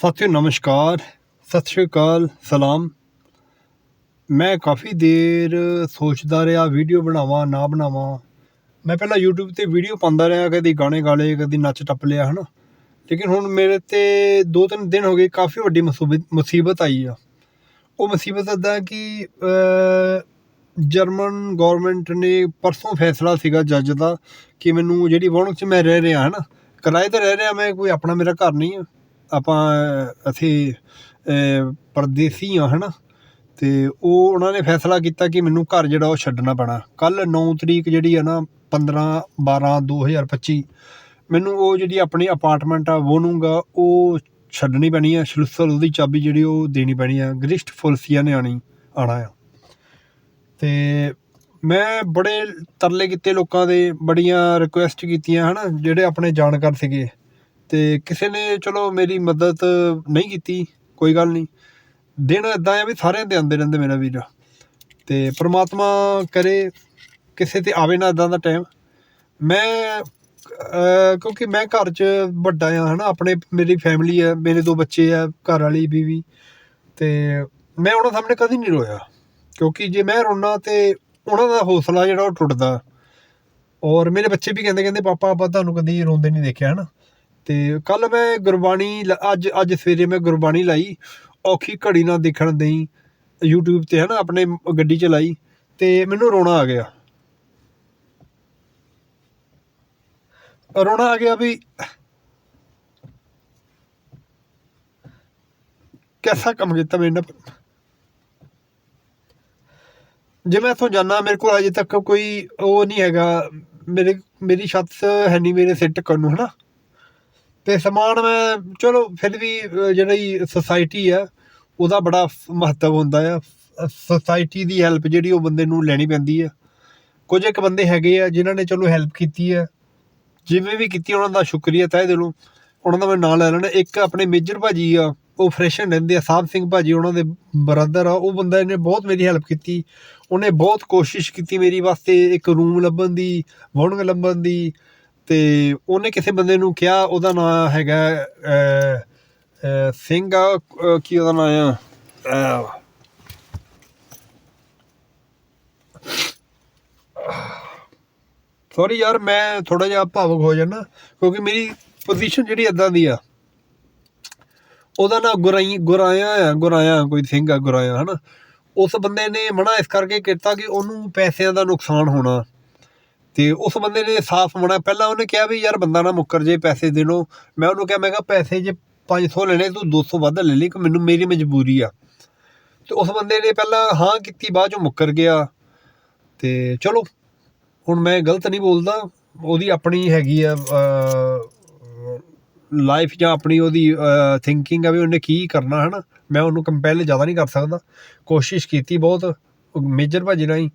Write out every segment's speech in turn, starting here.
ਸਾਥੀਓ ਨਮਸਕਾਰ, ਸਤਿ ਸ਼੍ਰੀ ਅਕਾਲ, ਸਲਾਮ। ਮੈਂ ਕਾਫੀ ਦੇਰ ਸੋਚਦਾ ਰਿਹਾ ਵੀਡੀਓ ਬਣਾਵਾਂ, ਨਾ ਬਣਾਵਾਂ। ਮੈਂ ਪਹਿਲਾਂ YouTube ਤੇ ਵੀਡੀਓ ਪਾਉਂਦਾ ਰਿਹਾ, ਕਦੀ ਗਾਣੇ ਗਾ ਲਏ, ਕਦੀ ਨੱਚ ਟੱਪ ਲਿਆ, ਹਨਾ। ਲੇਕਿਨ ਹੁਣ ਮੇਰੇ ਤੇ ਦੋ ਤਿੰਨ ਦਿਨ ਹੋ ਗਏ, ਕਾਫੀ ਵੱਡੀ ਮੁਸੀਬਤ ਮੁਸੀਬਤ ਆਈ ਆ। ਉਹ ਮੁਸੀਬਤ ਇਦਾਂ ਕਿ ਜਰਮਨ ਗਵਰਨਮੈਂਟ ਨੇ ਪਰਸੋਂ ਫੈਸਲਾ ਸੀਗਾ ਜੱਜ ਦਾ ਕਿ ਮੈਨੂੰ ਜਿਹੜੀ ਵਣਕ 'ਚ ਮੈਂ ਰਹਿ ਰਿਹਾ, ਹਨਾ। ਕਿਰਾਏ ਤੇ ਰਹਿ ਰਿਹਾ ਮੈਂ, ਕੋਈ ਆਪਣਾ ਮੇਰਾ ਘਰ ਨਹੀਂ ਆ। ਆਪਾਂ ਅਸੀਂ ਪਰਦੇਸੀ ਹਾਂ ਹੈ ਨਾ ਅਤੇ ਉਹ, ਉਹਨਾਂ ਨੇ ਫੈਸਲਾ ਕੀਤਾ ਕਿ ਮੈਨੂੰ ਘਰ ਜਿਹੜਾ ਉਹ ਛੱਡਣਾ ਪੈਣਾ। ਕੱਲ੍ਹ ਨੌ ਤਰੀਕ ਜਿਹੜੀ ਆ ਨਾ 15 12 2025 ਮੈਨੂੰ ਉਹ ਜਿਹੜੀ ਆਪਣੀ ਅਪਾਰਟਮੈਂਟ ਆ ਵੋਨੂੰਗਾ ਉਹ ਛੱਡਣੀ ਪੈਣੀ ਆ। ਸ਼ਲੂਸਲ ਉਹਦੀ ਚਾਬੀ ਜਿਹੜੀ ਉਹ ਦੇਣੀ ਪੈਣੀ ਆ। ਗ੍ਰਿਸ਼ਟ ਫੁਲਸੀਆ ਨੇ ਆਣੀ, ਆਣਾ ਆ। ਤੇ ਮੈਂ ਬੜੇ ਤਰਲੇ ਕੀਤੇ ਲੋਕਾਂ ਦੇ, ਬੜੀਆਂ ਰਿਕੁਐਸਟ ਕੀਤੀਆਂ, ਹਨਾ? ਜਿਹੜੇ ਆਪਣੇ ਜਾਣਕਾਰ ਸੀਗੇ। ਅਤੇ ਕਿਸੇ ਨੇ ਚਲੋ ਮੇਰੀ ਮਦਦ ਨਹੀਂ ਕੀਤੀ, ਕੋਈ ਗੱਲ ਨਹੀਂ। ਦਿਨ ਇੱਦਾਂ ਆ ਵੀ ਸਾਰਿਆਂ ਦੇ ਆਉਂਦੇ ਰਹਿੰਦੇ ਮੇਰਾ ਵੀਰ। ਅਤੇ ਪਰਮਾਤਮਾ ਕਰੇ, ਕਿਸੇ ਤੇ ਆਵੇ ਨਾ ਇੱਦਾਂ ਦਾ ਟਾਈਮ ਮੈਂ ਕਿਉਂਕਿ ਮੈਂ ਘਰ 'ਚ ਵੱਡਾ ਆ ਹੈ ਨਾ ਆਪਣੇ, ਮੇਰੀ ਫੈਮਿਲੀ ਆ, ਮੇਰੇ ਦੋ ਬੱਚੇ ਆ, ਘਰ ਵਾਲੀ ਬੀਵੀ। ਅਤੇ ਮੈਂ ਉਹਨਾਂ ਸਾਹਮਣੇ ਕਦੀ ਨਹੀਂ ਰੋਇਆ। ਕਿਉਂਕਿ ਜੇ ਮੈਂ ਰੋਣਾ ਤੇ ਉਹਨਾਂ ਦਾ ਹੌਸਲਾ ਜਿਹੜਾ ਉਹ ਟੁੱਟਦਾ। ਔਰ ਮੇਰੇ ਬੱਚੇ ਵੀ ਕਹਿੰਦੇ ਕਹਿੰਦੇ, ਪਾਪਾ, ਆਪਾਂ ਤੁਹਾਨੂੰ ਕਦੀ ਰੋਂਦੇ ਨਹੀਂ ਦੇਖਿਆ ਹੈ ਨਾ ਅਤੇ ਕੱਲ੍ਹ ਮੈਂ ਗੁਰਬਾਣੀ ਲ- ਅੱਜ ਅੱਜ ਸਵੇਰੇ ਮੈਂ ਗੁਰਬਾਣੀ ਲਾਈ, ਔਖੀ ਘੜੀ ਨਾ ਦੇਖਣ ਦੇਈ ਯੂਟਿਊਬ ਤੇ ਹੈ ਨਾ ਆਪਣੇ ਗੱਡੀ ਚ ਲਾਈ, ਤੇ ਮੈਨੂੰ ਰੋਣਾ ਆ ਗਿਆ। ਰੋਣਾ ਆ ਗਿਆ ਵੀ ਕਿਹਦਾ ਕੰਮ ਕੀਤਾ ਮੇਰੇ ਨਾਲ ਜੇ ਮੈਂ ਇੱਥੋਂ ਜਾਣਾ ਮੇਰੇ ਕੋਲ ਅਜੇ ਤੱਕ ਕੋਈ ਉਹ ਨਹੀਂ ਹੈਗਾ, ਮੇਰੇ, ਮੇਰੀ ਛੱਤ ਹੈ ਨਹੀਂ ਮੇਰੇ ਸਿਰ ਟਕਣ ਨੂੰ ਹੈ ਨਾ ਤੇ ਸਮਾਨ ਮੈਂ, ਚਲੋ, ਫਿਰ ਵੀ ਜਿਹੜੀ ਸੋਸਾਇਟੀ ਆ, ਉਹਦਾ ਬੜਾ ਮਹੱਤਵ ਹੁੰਦਾ ਆ। ਸੋਸਾਇਟੀ ਦੀ ਹੈਲਪ ਜਿਹੜੀ ਉਹ ਬੰਦੇ ਨੂੰ ਲੈਣੀ ਪੈਂਦੀ ਆ। ਕੁਝ ਇੱਕ ਬੰਦੇ ਹੈਗੇ ਆ, ਜਿਨ੍ਹਾਂ ਨੇ ਚਲੋ ਹੈਲਪ ਕੀਤੀ ਆ। ਜਿਵੇਂ ਵੀ ਕੀਤੀ, ਉਹਨਾਂ ਦਾ ਸ਼ੁਕਰੀਆ ਤਹਿ ਦਿਲੋਂ ਉਹਨਾਂ ਦਾ ਮੈਂ ਨਾਂ ਲੈ ਲੈਣਾ ਇੱਕ ਆਪਣੇ ਮੇਜਰ ਭਾਜੀ ਆ, ਉਹ ਫਰੈਸ਼ਨ ਰਹਿੰਦੇ ਆ, ਸਾਹਿਬ ਸਿੰਘ ਭਾਜੀ, ਉਹਨਾਂ ਦੇ ਬ੍ਰਦਰ ਆ। ਉਹ ਬੰਦਾ ਇਹਨੇ ਬਹੁਤ ਮੇਰੀ ਹੈਲਪ ਕੀਤੀ। ਉਹਨੇ ਬਹੁਤ ਕੋਸ਼ਿਸ਼ ਕੀਤੀ ਮੇਰੀ ਵਾਸਤੇ ਇੱਕ ਰੂਮ ਲੱਭਣ ਦੀ ਵਣਗ ਲੱਭਣ ਦੀ। ਤੇ ਉਹਨੇ ਕਿਸੇ ਬੰਦੇ ਨੂੰ ਕਿਹਾ ਉਹਦਾ ਨਾਂ ਹੈਗਾ ਸਿੰਘ ਆ ਕੀ ਉਹਦਾ ਨਾਂ ਆ? ਅਹ, ਸੌਰੀ ਯਾਰ ਮੈਂ ਥੋੜਾ ਜਿਹਾ ਭਾਵੁਕ ਹੋ ਜਾਣਾ ਕਿਉਂਕਿ ਮੇਰੀ ਪੋਜੀਸ਼ਨ ਜਿਹੜੀ ਇਦਾਂ ਦੀ ਆ ਉਹਦਾ ਨਾਂ ਗੁਰਾਈ ਗੁਰਾਇਆ ਆ ਗੁਰਾਇਆ ਕੋਈ ਸਿੰਘ ਆ ਗੁਰਾਇਆ ਹਨਾ? ਉਸ ਬੰਦੇ ਨੇ ਮਨਾ ਇਸ ਕਰਕੇ ਕੀਤਾ ਕਿ ਉਹਨੂੰ ਪੈਸਿਆਂ ਦਾ ਨੁਕਸਾਨ ਹੋਣਾ। ਤੇ ਉਸ ਬੰਦੇ ਨੇ ਸਾਫ਼ ਮਨਾ ਪਹਿਲਾਂ ਉਹਨੇ ਕਿਹਾ ਵੀ ਯਾਰ ਬੰਦਾ ਨਾ ਮੁੱਕਰ ਜੇ, ਪੈਸੇ ਦੇ ਲਓ। ਮੈਂ ਉਹਨੂੰ ਕਿਹਾ, ਮੈਂ ਕਿਹਾ ਪੈਸੇ ਜੇ 500 ਲੈਣੇ, ਤੂੰ 200 ਵੱਧ ਲੈ ਲਈ ਕਿ ਮੈਨੂੰ ਮੇਰੀ ਮਜਬੂਰੀ ਆ। ਤੇ ਉਸ ਬੰਦੇ ਨੇ ਪਹਿਲਾਂ ਹਾਂ ਕੀਤੀ, ਬਾਅਦ ਚੋਂ ਮੁੱਕਰ ਗਿਆ। ਤੇ ਚਲੋ, ਹੁਣ ਮੈਂ ਗਲਤ ਨਹੀਂ ਬੋਲਦਾ। ਉਹਦੀ ਆਪਣੀ ਹੈਗੀ ਆ ਲਾਈਫ ਜਾਂ ਆਪਣੀ ਉਹਦੀ ਥਿੰਕਿੰਗ ਆ ਵੀ ਉਹਨੇ ਕੀ ਕਰਨਾ ਹੈ ਨਾ ਮੈਂ ਉਹਨੂੰ ਕੰਪੈਲ ਜ਼ਿਆਦਾ ਨਹੀਂ ਕਰ ਸਕਦਾ। ਕੋਸ਼ਿਸ਼ ਕੀਤੀ ਬਹੁਤ ਮੇਜਰ ਭਾਜੀ ਨਾਲ ਹੀ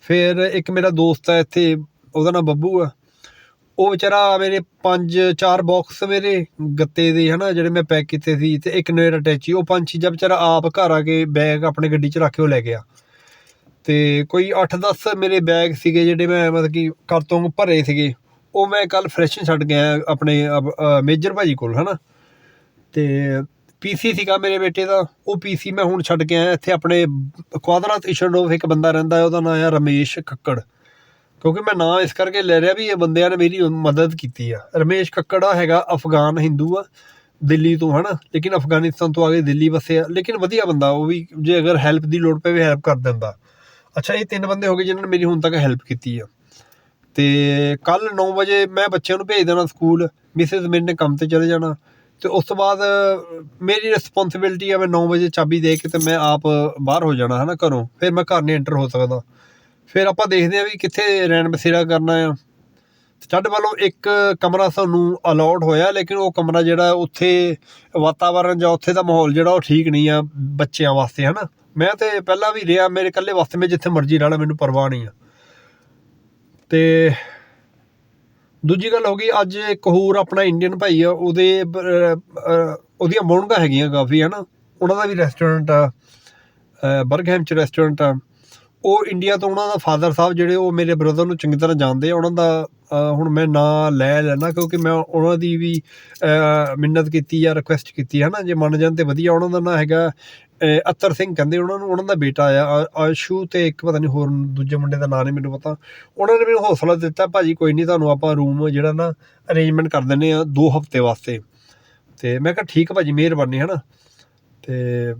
ਫਿਰ ਇੱਕ ਮੇਰਾ ਦੋਸਤ ਹੈ ਇੱਥੇ ਉਹਦਾ ਨਾਂ ਬੱਬੂ ਆ। ਉਹ ਵਿਚਾਰਾ ਮੇਰੇ ਪੰਜ ਚਾਰ ਬਾਕਸ ਮੇਰੇ ਗੱਤੇ ਦੇ ਹੈ ਨਾ ਜਿਹੜੇ ਮੈਂ ਪੈਕ ਕੀਤੇ ਸੀ ਅਤੇ ਇੱਕ ਮੇਰਾ ਅਟੈਚੀ ਉਹ ਪੰਜ ਚੀਜ਼ਾਂ ਵਿਚਾਰਾ ਆਪ ਘਰ ਆ ਕੇ ਬੈਗ ਆਪਣੇ ਗੱਡੀ 'ਚ ਰੱਖ ਕੇ ਉਹ ਲੈ ਗਿਆ। ਅਤੇ ਕੋਈ 8-10 ਮੇਰੇ ਬੈਗ ਸੀਗੇ ਜਿਹੜੇ ਮੈਂ ਮਤਲਬ ਕਿ ਘਰ ਤੋਂ ਭਰੇ ਸੀਗੇ। ਉਹ ਮੈਂ ਕੱਲ ਫਰੈਸ਼ਨ ਛੱਡ ਗਿਆ ਆਪਣੇ ਅਬ- ਅ, ਮੇਜਰ ਭਾਜੀ ਕੋਲ ਨਾ ਅਤੇ ਪੀਸੀ ਸੀਗਾ ਮੇਰੇ ਬੇਟੇ ਦਾ। ਉਹ ਪੀਸੀ ਮੈਂ ਹੁਣ ਛੱਡ ਕੇ ਆਇਆ ਇੱਥੇ ਆਪਣੇ ਕੁਆਦਰਾ ਇਸ਼ਨੋਵ ਇੱਕ ਬੰਦਾ ਰਹਿੰਦਾ ਉਹਦਾ ਨਾਮ ਹੈ ਰਮੇਸ਼ ਕੱਕੜ ਕਿਉਂਕਿ ਮੈਂ ਨਾਂ ਇਸ ਕਰਕੇ ਲੈ ਰਿਹਾ ਵੀ ਇਹ ਬੰਦਿਆਂ ਨੇ ਮੇਰੀ ਮਦਦ ਕੀਤੀ ਆ। ਰਮੇਸ਼ ਕੱਕੜਾ ਹੈਗਾ, ਅਫਗਾਨ ਹਿੰਦੂ ਆ, ਦਿੱਲੀ ਤੋਂ, ਹਨਾ? ਲੇਕਿਨ ਅਫਗਾਨਿਸਤਾਨ ਤੋਂ ਆ ਕੇ ਦਿੱਲੀ ਵਸਿਆ ਲੇਕਿਨ ਵਧੀਆ ਬੰਦਾ, ਉਹ ਵੀ ਜੇ ਅਗਰ ਹੈਲਪ ਦੀ ਲੋੜ ਪਵੇ ਹੈਲਪ ਕਰ ਦਿੰਦਾ। ਅੱਛਾ, ਇਹ ਤਿੰਨ ਬੰਦੇ ਹੋ ਗਏ ਜਿਨ੍ਹਾਂ ਨੇ ਮੇਰੀ ਹੁਣ ਤੱਕ ਹੈਲਪ ਕੀਤੀ ਆ। ਤੇ ਕੱਲ 9 ਵਜੇ ਮੈਂ ਬੱਚਿਆਂ ਨੂੰ ਭੇਜ ਦੇਣਾ ਸਕੂਲ। ਮਿਸਿਸ ਮੇਰੇ ਨੇ ਕੰਮ ਤੇ ਚਲੇ ਜਾਣਾ। ਤੇ ਉਸ ਤੋਂ ਬਾਅਦ, ਮੇਰੀ ਰਿਸਪੌਂਸਿਬਿਲਟੀ ਆ, ਮੈਂ 9 ਵਜੇ ਚਾਬੀ ਦੇ ਕੇ ਤੇ ਮੈਂ ਆਪ ਬਾਹਰ ਹੋ ਜਾਣਾ, ਹਨਾ, ਘਰੋਂ। ਫਿਰ ਮੈਂ ਘਰ ਨਹੀਂ ਐਂਟਰ ਹੋ ਸਕਦਾ। ਫਿਰ ਆਪਾਂ ਦੇਖਦੇ ਆ ਵੀ ਕਿੱਥੇ ਰਹਿਣ ਬਸੇਰਾ ਕਰਨਾ ਆ। ਸਾਡੇ ਵੱਲੋਂ ਇੱਕ ਕਮਰਾ ਸਾਨੂੰ ਅਲਾਉਡ ਹੋਇਆ, ਲੇਕਿਨ ਉਹ ਕਮਰਾ ਜਿਹੜਾ ਉੱਥੇ ਵਾਤਾਵਰਣ ਜਾਂ ਉੱਥੇ ਦਾ ਮਾਹੌਲ ਜਿਹੜਾ ਉਹ ਠੀਕ ਨਹੀਂ ਆ ਬੱਚਿਆਂ ਵਾਸਤੇ, ਹਨਾ। ਮੈਂ ਤੇ ਪਹਿਲਾਂ ਵੀ ਰਿਹਾ, ਮੇਰੇ ਇਕੱਲੇ ਵਾਸਤੇ ਮੈਂ ਜਿੱਥੇ ਮਰਜ਼ੀ ਰਹਿਣਾ ਮੈਨੂੰ ਪਰਵਾਹ ਨਹੀਂ ਆ। ਤੇ ਦੂਜੀ ਗੱਲ ਹੋ ਗਈ, ਅੱਜ ਇੱਕ ਹੋਰ ਆਪਣਾ ਇੰਡੀਅਨ ਭਾਈ ਆ, ਉਹਦੇ ਉਹਦੀਆਂ ਮੌਣਗਾ ਹੈਗੀਆਂ ਕਾਫੀ, ਹਨਾ। ਉਹਨਾਂ ਦਾ ਵੀ ਰੈਸਟੋਰੈਂਟ ਆ, ਅਹ ਬਰਗਹੈਮ ਚ ਰੈਸਟੋਰੈਂਟ ਆ। ਉਹ ਇੰਡੀਆ ਤੋਂ ਉਹਨਾਂ ਦਾ ਫਾਦਰ ਸਾਹਿਬ ਜਿਹੜੇ ਉਹ ਮੇਰੇ ਬ੍ਰਦਰ ਨੂੰ ਚੰਗੀ ਤਰ੍ਹਾਂ ਜਾਣਦੇ ਆ ਉਹਨਾਂ ਦਾ ਹੁਣ ਮੈਂ ਨਾਂ ਲੈ ਲੈਣਾ ਕਿਉਂਕਿ ਮੈਂ ਉਹਨਾਂ ਦੀ ਵੀ ਮਿੰਨਤ ਕੀਤੀ ਜਾਂ ਰਿਕੁਐਸਟ ਕੀਤੀ ਹੈ ਨਾ ਜੇ ਮੰਨ ਜਾਣ ਤੇ ਵਧੀਆ ਉਹਨਾਂ ਦਾ ਨਾਂ ਹੈਗਾ ਅ, ਅਤਰ ਸਿੰਘ ਕਹਿੰਦੇ ਉਹਨਾਂ ਨੂੰ ਉਹਨਾਂ ਦਾ ਬੇਟਾ ਆ ਆਸ਼ੂ ਤੇ ਇੱਕ ਪਤਾ ਨਹੀਂ ਹੋਰ ਦੂਜੇ ਮੁੰਡੇ ਦਾ ਨਾਂ ਨਹੀਂ ਮੈਨੂੰ ਪਤਾ। ਉਹਨਾਂ ਨੇ ਮੈਨੂੰ ਹੌਸਲਾ ਦਿੱਤਾ ਭਾਜੀ ਕੋਈ ਨਹੀਂ ਤੁਹਾਨੂੰ ਆਪਾਂ ਰੂਮ ਜਿਹੜਾ ਨਾ ਅਰੇਂਜਮੈਂਟ ਕਰ ਦਿੰਨੇ ਆ 2 ਹਫ਼ਤੇ ਵਾਸਤੇ। ਤੇ ਮੈਂ ਕਿਹਾ ਠੀਕ ਆ ਭਾਜੀ ਮਿਹਰਬਾਨੀ ਹੈ ਨਾ ਤੇ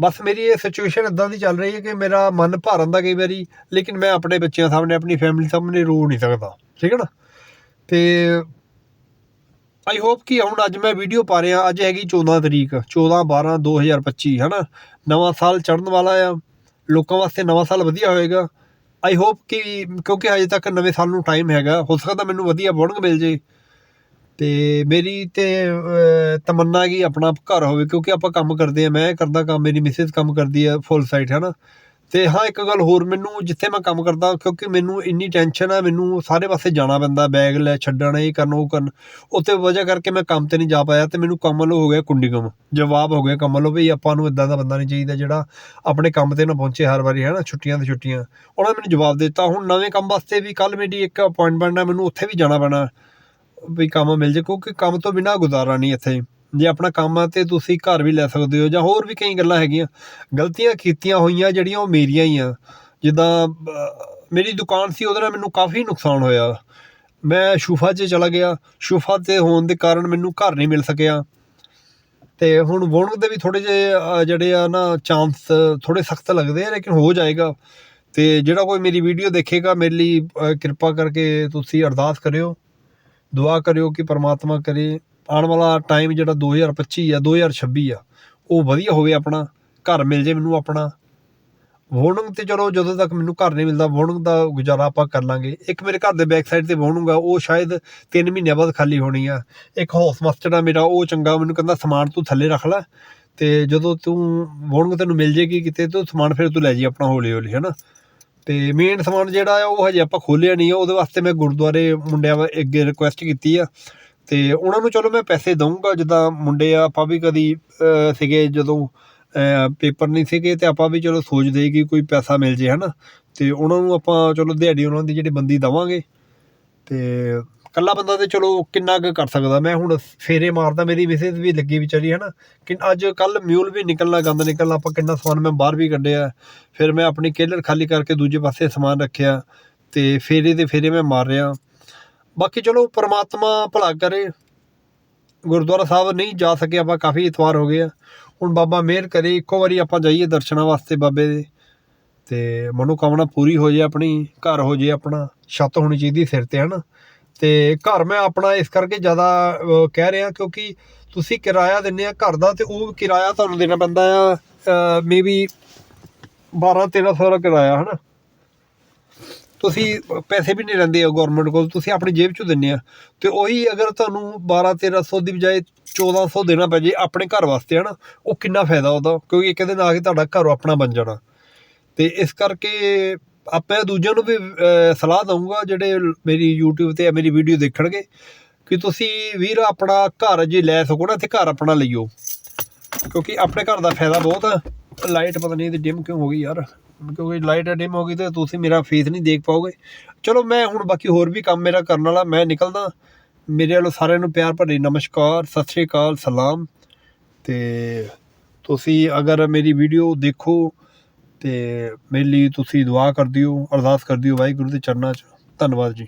ਬਸ ਮੇਰੀ ਇਹ ਸਿਚੁਏਸ਼ਨ ਇਦਾਂ ਦੀ ਚੱਲ ਰਹੀ ਹੈ ਕਿ ਮੇਰਾ ਮਨ ਭਰ ਆਉਂਦਾ ਕਈ ਵਾਰੀ, ਲੇਕਿਨ ਮੈਂ ਆਪਣੇ ਬੱਚਿਆਂ ਸਾਹਮਣੇ, ਆਪਣੀ ਫੈਮਿਲੀ ਸਾਹਮਣੇ ਰੋ ਨਹੀਂ ਸਕਦਾ। ਠੀਕ ਹੈ ਨਾ? ਤੇ ਆਈ ਹੋਪ ਕਿ ਹੁਣ ਅੱਜ ਮੈਂ ਵੀਡੀਓ ਪਾ ਰਿਹਾ, ਅੱਜ ਹੈਗੀ 14 ਤਰੀਕ 14 12 2025 ਹੈ ਨਾ? ਨਵਾਂ ਸਾਲ ਚੜ੍ਹਨ ਵਾਲਾ ਆ। ਲੋਕਾਂ ਵਾਸਤੇ ਨਵਾਂ ਸਾਲ ਵਧੀਆ ਹੋਏਗਾ। ਆਈ ਹੋਪ ਕਿ, ਕਿਉਂਕਿ ਹਜੇ ਤੱਕ ਨਵੇਂ ਸਾਲ ਨੂੰ ਟਾਈਮ ਹੈਗਾ। ਹੋ ਸਕਦਾ ਮੈਨੂੰ ਵਧੀਆ ਬੋਨਗ ਮਿਲ ਜੇ। ਅਤੇ ਮੇਰੀ ਤਾਂ ਤਮੰਨਾ ਕਿ ਆਪਣਾ ਘਰ ਹੋਵੇ, ਕਿਉਂਕਿ ਆਪਾਂ ਕੰਮ ਕਰਦੇ ਹਾਂ ਮੈਂ ਕਰਦਾ ਕੰਮ, ਮੇਰੀ ਮਿਸਿਜ਼ ਕੰਮ ਕਰਦੀ ਆ ਫੁੱਲ ਸਾਈਡ ਹੈ ਨਾ ਅਤੇ ਹਾਂ, ਇੱਕ ਗੱਲ ਹੋਰ, ਮੈਨੂੰ ਜਿੱਥੇ ਮੈਂ ਕੰਮ ਕਰਦਾ, ਕਿਉਂਕਿ ਮੈਨੂੰ ਇੰਨੀ ਟੈਨਸ਼ਨ ਆ, ਮੈਨੂੰ ਸਾਰੇ ਪਾਸੇ ਜਾਣਾ ਪੈਂਦਾ ਬੈਗ ਲੈ ਛੱਡਣ, ਇਹ ਕਰਨ, ਉਹ ਕਰਨ। ਉੱਥੇ ਵਜ੍ਹਾ ਕਰਕੇ ਮੈਂ ਕੰਮ ਤੇ ਨਹੀਂ ਜਾ ਪਾਇਆ ਅਤੇ ਮੈਨੂੰ ਕੰਮ ਵੱਲੋਂ ਹੋ ਗਿਆ ਕੁੰਡੀਗਮ। ਜਵਾਬ ਹੋ ਗਿਆ ਕੰਮ ਵੱਲੋਂ, ਵੀ ਆਪਾਂ ਨੂੰ ਇੱਦਾਂ ਦਾ ਬੰਦਾ ਨਹੀਂ ਚਾਹੀਦਾ, ਜਿਹੜਾ ਆਪਣੇ ਕੰਮ ਤੇ ਨਾ ਪਹੁੰਚੇ ਹਰ ਵਾਰੀ ਹੈ ਨਾ ਛੁੱਟੀਆਂ ਤੇ ਛੁੱਟੀਆਂ। ਉਹਨਾਂ ਨੇ ਮੈਨੂੰ ਜਵਾਬ ਦਿੱਤਾ, ਹੁਣ ਨਵੇਂ ਕੰਮ ਵਾਸਤੇ ਵੀ ਕੱਲ੍ਹ ਮੇਰੀ ਇੱਕ ਅਪਾਇੰਟਮੈਂਟ ਹੈ ਮੈਨੂੰ ਉੱਥੇ ਵੀ ਜਾਣਾ ਪੈਣਾ। ਵੀ ਕੰਮ ਮਿਲ ਜੇ, ਕਿਉਂਕਿ ਕੰਮ ਤੋਂ ਬਿਨਾ ਗੁਜ਼ਾਰਾ ਨਹੀਂ ਇੱਥੇ। ਜੇ ਆਪਣਾ ਕੰਮ ਆ ਤੇ ਤੁਸੀਂ ਘਰ ਵੀ ਲੈ ਸਕਦੇ ਹੋ ਜਾਂ ਹੋਰ ਵੀ ਕਈ ਗੱਲਾਂ ਹੈਗੀਆਂ। ਗਲਤੀਆਂ ਕੀਤੀਆਂ ਹੋਈਆਂ ਜਿਹੜੀਆਂ ਉਹ ਮੇਰੀਆਂ ਹੀ ਆ। ਜਿੱਦਾਂ ਮੇਰੀ ਦੁਕਾਨ ਸੀ, ਉਹਦੇ ਨਾਲ ਮੈਨੂੰ ਕਾਫੀ ਨੁਕਸਾਨ ਹੋਇਆ। ਮੈਂ ਸ਼ੂਫਾ 'ਚ ਚਲਾ ਗਿਆ। ਸ਼ੂਫਾ ਤੇ ਹੋਣ ਦੇ ਕਾਰਨ ਮੈਨੂੰ ਘਰ ਨਹੀਂ ਮਿਲ ਸਕਿਆ। ਤੇ ਹੁਣ ਵੋਣਕ ਦੇ ਵੀ ਥੋੜੇ ਜਿਹੇ ਜਿਹੜੇ ਆ ਨਾ, ਚਾਂਸ ਥੋੜੇ ਸਖਤ ਲੱਗਦੇ ਆ, ਲੇਕਿਨ ਹੋ ਜਾਏਗਾ। ਤੇ ਜਿਹੜਾ ਕੋਈ ਮੇਰੀ ਵੀਡੀਓ ਦੇਖੇਗਾ, ਮੇਰੇ ਲਈ ਕਿਰਪਾ ਕਰਕੇ ਤੁਸੀਂ ਅਰਦਾਸ ਕਰਿਓ। ਦੁਆ ਕਰਿਓ ਕਿ ਪਰਮਾਤਮਾ ਕਰੇ। ਆਉਣ ਵਾਲਾ ਟਾਈਮ ਜਿਹੜਾ 2025 ਆ 2026 ਆ, ਉਹ ਵਧੀਆ ਹੋਵੇ ਆਪਣਾ, ਘਰ ਮਿਲ ਜੇ ਮੈਨੂੰ ਆਪਣਾ। ਵੋਣੰਗ ਤੇ ਚਲੋ ਜਦੋਂ ਤੱਕ ਮੈਨੂੰ ਘਰ ਨਹੀਂ ਮਿਲਦਾ ਵੋਣੰਗ ਦਾ ਗੁਜ਼ਾਰਾ ਆਪਾਂ ਕਰ ਲਾਂਗੇ। ਇੱਕ ਮੇਰੇ ਘਰ ਦੇ ਬੈਕ ਸਾਈਡ ਤੇ ਵੋਣੰਗ ਆ, ਉਹ ਸ਼ਾਇਦ 3 ਮਹੀਨਿਆਂ ਬਾਅਦ ਖਾਲੀ ਹੋਣੀ ਆ। ਇੱਕ ਹਾਊਸ ਮਾਸਟਰ ਆ ਮੇਰਾ, ਉਹ ਚੰਗਾ ਮੈਨੂੰ ਕਹਿੰਦਾ, ਸਮਾਨ ਤੂੰ ਥੱਲੇ ਰੱਖ ਲੈ। ਤੇ ਜਦੋਂ ਤੂੰ ਵੋਣੰਗ ਤੈਨੂੰ ਮਿਲ ਜੇਗੀ ਕਿਤੇ, ਤੂੰ ਸਮਾਨ ਫਿਰ ਤੂੰ ਲੈ ਜੀ ਆਪਣਾ ਹੌਲੀ ਹੌਲੀ ਹੈਨਾ? ਤੇ ਮੇਨ ਸਮਾਨ ਜਿਹੜਾ ਆ, ਉਹ ਹਜੇ ਆਪਾਂ ਖੋਲਿਆ ਨਹੀਂ ਆ। ਉਹਦੇ ਵਾਸਤੇ ਮੈਂ ਗੁਰਦੁਆਰੇ ਮੁੰਡਿਆਂ ਵਾ- ਅੱਗੇ ਰਿਕੁਐਸਟ ਕੀਤੀ ਆ। ਤੇ ਉਹਨਾਂ ਨੂੰ ਚਲੋ ਮੈਂ ਪੈਸੇ ਦਊਂਗਾ, ਜਿੱਦਾਂ ਮੁੰਡੇ ਆ, ਆਪਾਂ ਵੀ ਕਦੀ ਸੀਗੇ ਜਦੋਂ ਪੇਪਰ ਨਹੀਂ ਸੀਗੇ, ਤੇ ਆਪਾਂ ਵੀ ਚਲੋ ਸੋਚਦੇ ਕਿ ਕੋਈ ਪੈਸਾ ਮਿਲ ਜੇ, ਹਨਾ। ਤੇ ਉਹਨਾਂ ਨੂੰ ਆਪਾਂ ਚਲੋ ਦਿਹਾੜੀ ਉਹਨਾਂ ਦੀ ਜਿਹੜੀ ਬੰਦੀ ਦਵਾਂਗੇ। ਤੇ ਇਕੱਲਾ ਬੰਦਾ ਤਾਂ ਚਲੋ ਕਿੰਨਾ ਕੁ ਕਰ ਸਕਦਾ। ਮੈਂ ਹੁਣ ਫੇਰੇ ਮਾਰਦਾ, ਮੇਰੀ ਮਿਸਿਸ ਵੀ ਲੱਗੀ ਵਿਚਾਰੀ ਹੈ ਨਾ ਕਿ ਅੱਜ ਕੱਲ ਮਿਊਲ ਵੀ ਨਿਕਲਣਾ, ਗੰਦ ਨਿਕਲਣਾ, ਆਪਾਂ ਕਿੰਨਾ ਸਮਾਨ ਮੈਂ ਬਾਹਰ ਵੀ ਕੱਢਿਆ। ਫਿਰ ਮੈਂ ਆਪਣੀ ਕੇਲਰ ਖਾਲੀ ਕਰਕੇ ਦੂਜੇ ਪਾਸੇ ਸਮਾਨ ਰੱਖਿਆ ਤੇ ਫੇਰੇ ਤੇ ਫੇਰੇ ਮੈਂ ਮਾਰ ਰਿਹਾ। ਬਾਕੀ ਚਲੋ ਪ੍ਰਮਾਤਮਾ ਭਲਾ ਕਰੇ। ਗੁਰਦੁਆਰਾ ਸਾਹਿਬ ਨਹੀਂ ਜਾ ਸਕੇ, ਆਪਾਂ ਕਾਫੀ ਇਤਵਾਰ ਹੋ ਗਏ ਆ। ਹੁਣ ਬਾਬਾ ਮਿਹਰ ਕਰੇ, ਇੱਕੋ ਵਾਰੀ ਆਪਾਂ ਜਾਈਏ ਦਰਸ਼ਨਾਂ ਵਾਸਤੇ ਬਾਬੇ ਦੇ। ਤੇ ਮਨੋਕਾਮਨਾ ਪੂਰੀ ਹੋ ਜੇ ਆਪਣੀ, ਘਰ ਹੋ ਜੇ ਆਪਣਾ, ਛੱਤ ਹੋਣੀ ਚਾਹੀਦੀ ਸਿਰ ਤੇ, ਹਨਾ। ਤੇ ਘਰ ਮੈਂ ਆਪਣਾ ਇਸ ਕਰਕੇ ਜ਼ਿਆਦਾ ਕਹਿ ਰਿਹਾ ਕਿਉਂਕਿ ਤੁਸੀਂ ਕਿਰਾਇਆ ਦਿੰਦੇ ਆ ਘਰ ਦਾ ਤੇ ਉਹ ਕਿਰਾਇਆ ਤੁਹਾਨੂੰ ਦੇਣਾ ਪੈਂਦਾ ਆ ਮੇਬੀ 12 1300 ਦਾ ਕਿਰਾਇਆ, ਹਨਾ? ਤੁਸੀਂ ਪੈਸੇ ਵੀ ਨਹੀਂ ਲੈਂਦੇ ਗਵਰਨਮੈਂਟ ਕੋਲ, ਤੁਸੀਂ ਆਪਣੀ ਜੇਬ ਚੋਂ ਦਿੰਦੇ ਆ। ਤੇ ਉਹੀ ਅਗਰ ਤੁਹਾਨੂੰ 12 1300 ਦੀ ਬਜਾਏ 1400 ਦੇਣਾ ਪੈ ਜੇ ਆਪਣੇ ਘਰ ਵਾਸਤੇ, ਹਨਾ, ਉਹ ਕਿੰਨਾ ਫਾਇਦਾ ਉਹਦਾ? ਕਿਉਂਕਿ ਇੱਕ ਦਿਨ ਆ ਕੇ ਤੁਹਾਡਾ ਘਰ ਆਪਣਾ ਬਣ ਜਾਣਾ। ਤੇ ਇਸ ਕਰਕੇ ਆਪਾਂ ਦੂਜਿਆਂ ਨੂੰ ਵੀ ਸਲਾਹ ਦਊਂਗਾ ਜਿਹੜੇ ਮੇਰੀ YouTube ਤੇ ਮੇਰੀ ਵੀਡੀਓ ਦੇਖਣਗੇ ਕਿ ਤੁਸੀਂ ਵੀਰ ਆਪਣਾ ਘਰ ਜੇ ਲੈ ਸਕੋ ਨਾ ਤੇ ਘਰ ਆਪਣਾ ਲਈਓ। ਕਿਉਂਕਿ ਆਪਣੇ ਘਰ ਦਾ ਫਾਇਦਾ ਬਹੁਤ ਆ। ਲਾਈਟ ਪਤਾ ਨਹੀਂ ਇਹਦੀ ਡਿਮ ਕਿਉਂ ਹੋ ਗਈ ਯਾਰ। ਕਿਉਂਕਿ ਲਾਈਟ ਡਿਮ ਹੋ ਗਈ ਤੇ ਤੁਸੀਂ ਮੇਰਾ ਫੇਸ ਨਹੀਂ ਦੇਖ ਪਾਓਗੇ। ਚਲੋ ਮੈਂ ਹੁਣ ਬਾਕੀ ਹੋਰ ਵੀ ਕੰਮ ਮੇਰਾ ਕਰਨ ਵਾਲਾ, ਮੈਂ ਨਿਕਲਦਾ। ਮੇਰੇ ਵੱਲੋਂ ਸਾਰਿਆਂ ਨੂੰ ਪਿਆਰ ਭਰੀ ਨਮਸਕਾਰ, ਸਤਿ ਸ਼੍ਰੀ ਅਕਾਲ, ਸਲਾਮ। ਤੇ ਤੁਸੀਂ ਅਗਰ ਮੇਰੀ ਵੀਡੀਓ ਦੇਖੋ ਤੇ ਮੇਰੇ ਲਈ ਤੁਸੀਂ ਦੁਆ ਕਰ ਦਿਓ, ਅਰਦਾਸ ਕਰ ਦਿਓ ਵਾਹਿਗੁਰੂ ਦੇ ਚਰਨਾਂ 'ਚ। ਧੰਨਵਾਦ ਜੀ।